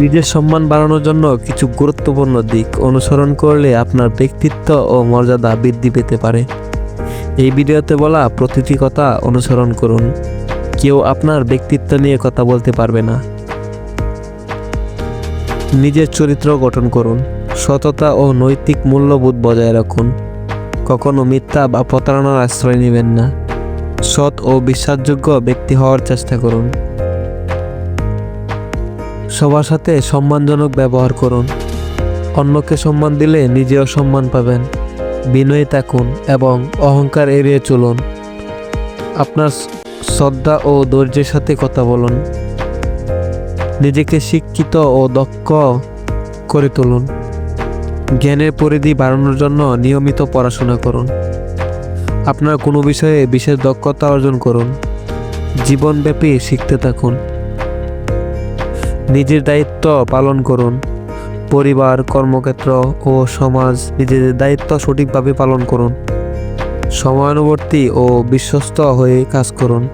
নিজের সম্মান বাড়ানোর জন্য কিছু গুরুত্বপূর্ণ দিক অনুসরণ করলে আপনার ব্যক্তিত্ব ও মর্যাদা বৃদ্ধি পেতে পারে। এই ভিডিওতে বলা প্রতিটি কথা অনুসরণ করুন। কেউ আপনার ব্যক্তিত্ব নিয়ে কথা বলতে পারবে না। নিজের চরিত্র গঠন করুন। সততা ও নৈতিক মূল্যবোধ বজায় রাখুন। কখনো মিথ্যা বা প্রতারণার আশ্রয় নেবেন না। সৎ ও বিশ্বাসযোগ্য ব্যক্তি হওয়ার চেষ্টা করুন। সবার সাথে সম্মানজনক ব্যবহার করুন। অন্যকে সম্মান দিলে নিজেও সম্মান পাবেন। বিনয়ী থাকুন এবং অহংকার এড়িয়ে চলুন। আপনার শ্রদ্ধা ও ধৈর্যের সাথে কথা বলুন। নিজেকে শিক্ষিত ও দক্ষ করে তুলুন। জ্ঞানের পরিধি বাড়ানোর জন্য নিয়মিত পড়াশোনা করুন। আপনার কোনো বিষয়ে বিশেষ দক্ষতা অর্জন করুন। জীবনব্যাপী শিখতে থাকুন। নিজের দায়িত্ব পালন করুন। পরিবার, কর্মক্ষেত্র ও সমাজ নিজেদের দায়িত্ব সঠিকভাবে পালন করুন। সময়ানুবর্তী ও বিশ্বস্ত হয়ে কাজ করুন।